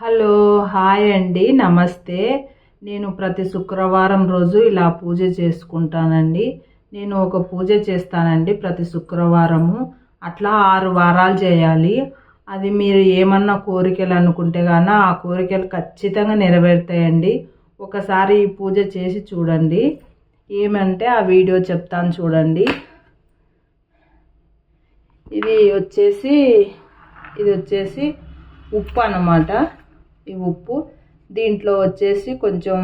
Hello hi అండి. నమస్తే. నేను ప్రతి శుక్రవారం రోజు ఇలా పూజ చేసుకుంటానండి. నేను ఒక పూజ చేస్తానండి ప్రతి శుక్రవారము. అట్లా ఆరు వారాలు చేయాలి. అది మీరు ఏమన్నా కోరికలు అనుకుంటే కానీ ఆ కోరికలు ఖచ్చితంగా నెరవేరుతాయండి. ఒకసారి ఈ పూజ చేసి చూడండి. ఏమంటే ఆ వీడియో చెప్తాను చూడండి. ఇది వచ్చేసి ఇది వచ్చేసి ఉప్పు అన్నమాట. ఈ ఉప్పు. దీంట్లో వచ్చేసి కొంచెం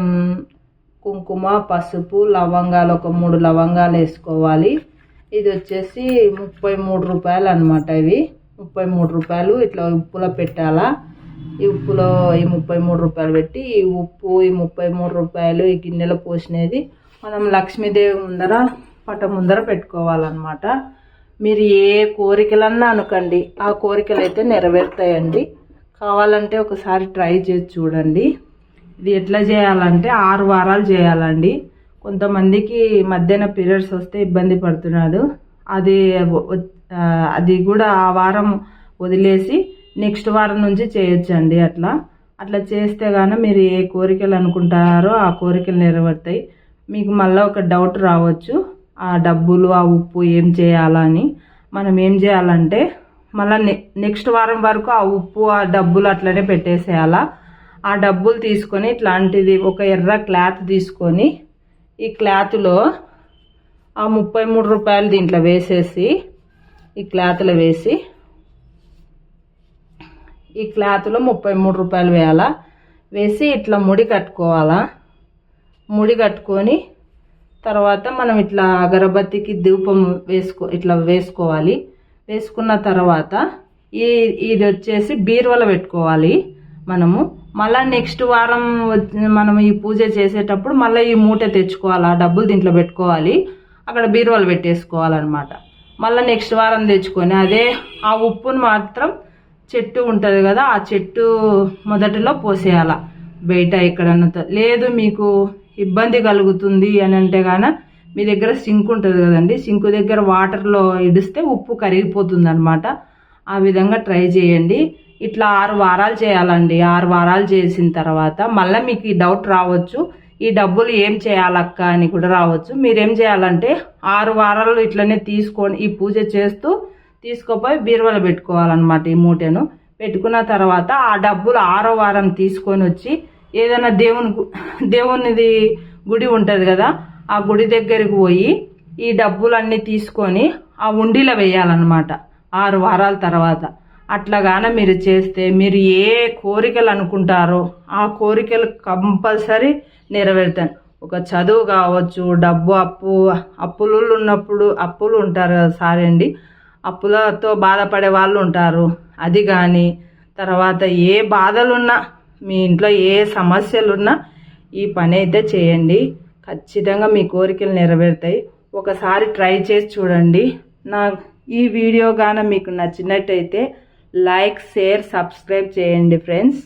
కుంకుమ పసుపు లవంగాలు ఒక మూడు లవంగాలు వేసుకోవాలి. ఇది వచ్చేసి ముప్పై మూడు రూపాయలు అనమాట ఇవి. ముప్పై మూడు రూపాయలు ఇట్లా ఉప్పులో పెట్టాలా. ఈ ఉప్పులో ఈ ముప్పై మూడు రూపాయలు పెట్టి ఈ ఉప్పు ఈ ముప్పై మూడు రూపాయలు ఈ గిన్నెలో పోసినది మనం లక్ష్మీదేవి ముందర పట ముందర పెట్టుకోవాలన్నమాట. మీరు ఏ కోరికలన్నా అనుకోండి. ఆ కోరికలు అయితే నెరవేరుతాయండి. కావాలంటే ఒకసారి ట్రై చేసి చూడండి. ఇది ఎట్లా చేయాలంటే ఆరు వారాలు చేయాలండి. కొంతమందికి మధ్యాహ్న పీరియడ్స్ వస్తే ఇబ్బంది పడుతున్నాడు. అది అది కూడా ఆ వారం వదిలేసి నెక్స్ట్ వారం నుంచి చేయొచ్చండి అట్లా. అట్లా చేస్తే కానీ మీరు ఏ కోరికలు అనుకుంటారో ఆ కోరికలు నెరవేరుతాయి. మీకు మళ్ళీ ఒక డౌట్ రావచ్చు. ఆ డబ్బులు ఆ ఉప్పు ఏం చేయాలని. మనం ఏం చేయాలంటే మళ్ళీ నె నెక్స్ట్ వారం వరకు ఆ ఉప్పు ఆ డబ్బులు అట్లనే పెట్టేసేయాలా. ఆ డబ్బులు తీసుకొని ఇట్లాంటిది ఒక ఎర్ర క్లాత్ తీసుకొని ఈ క్లాత్లో ఆ ముప్పై మూడు రూపాయలు దీంట్లో వేసేసి ఈ క్లాత్లో వేసి ఈ క్లాత్లో ముప్పై మూడు రూపాయలు వేయాలా. వేసి ఇట్లా ముడి కట్టుకోవాలా. ముడి కట్టుకొని తర్వాత మనం ఇట్లా అగరబత్తికి దీపం వేసుకో ఇట్లా వేసుకోవాలి. వేసుకున్న తర్వాత ఈ ఇది వచ్చేసి బీరువాలో పెట్టుకోవాలి మనము. మళ్ళీ నెక్స్ట్ వారం వచ్చి- మనం ఈ పూజ చేసేటప్పుడు మళ్ళీ ఈ మూట తెచ్చుకోవాలి ఆ డబ్బులు దీంట్లో పెట్టుకోవాలి. అక్కడ బీరువాలు పెట్టేసుకోవాలన్నమాట. మళ్ళీ నెక్స్ట్ వారం తెచ్చుకొని అదే ఆ ఉప్పును మాత్రం చెట్టు ఉంటుంది కదా ఆ చెట్టు మొదటిలో పోసేయాల. బయట ఎక్కడన్నా లేదు మీకు ఇబ్బంది కలుగుతుంది అని అంటే కానీ మీ దగ్గర సింక్ ఉంటుంది కదండి. సింక్ దగ్గర వాటర్లో ఇడిస్తే ఉప్పు కరిగిపోతుంది అనమాట ఆ విధంగా ట్రై చేయండి. ఇట్లా ఆరు వారాలు చేయాలండి. ఆరు వారాలు చేసిన తర్వాత మళ్ళీ మీకు ఈ డౌట్ రావచ్చు. ఈ డబ్బులు ఏం చేయాలక్క అని కూడా రావచ్చు. మీరేం చేయాలంటే ఆరు వారాలు ఇట్లనే తీసుకొని ఈ పూజ చేస్తూ తీసుకుపోయి బీరువాలో పెట్టుకోవాలన్నమాట ఈ మూటను. పెట్టుకున్న తర్వాత ఆ డబ్బులు ఆరో వారం తీసుకొని వచ్చి ఏదైనా దేవుని దేవునిది గుడి ఉంటుంది కదా ఆ గుడి దగ్గరికి పోయి ఈ డబ్బులన్నీ తీసుకొని ఆ ఉండిలో వేయాలన్నమాట ఆరు వారాల తర్వాత. అట్లాగానే మీరు చేస్తే మీరు ఏ కోరికలు అనుకుంటారో ఆ కోరికలు కంపల్సరీ నెరవేరుతాను ఒక చదువు కావచ్చు డబ్బు అప్పు అప్పులు ఉన్నప్పుడు అప్పులు ఉంటారు కదా సారీ అండి. అప్పులతో బాధపడే వాళ్ళు ఉంటారు. అది కానీ తర్వాత ఏ బాధలున్నా మీ ఇంట్లో ఏ సమస్యలున్నా ఈ పని అయితే చేయండి. ఖచ్చితంగా మీ కోరికలు నెరవేరుతాయి. ఒకసారి ట్రై చేసి చూడండి. నా ఈ వీడియో గాన మీకు నచ్చినట్టయితే లైక్ షేర్ సబ్స్క్రైబ్ చేయండి ఫ్రెండ్స్.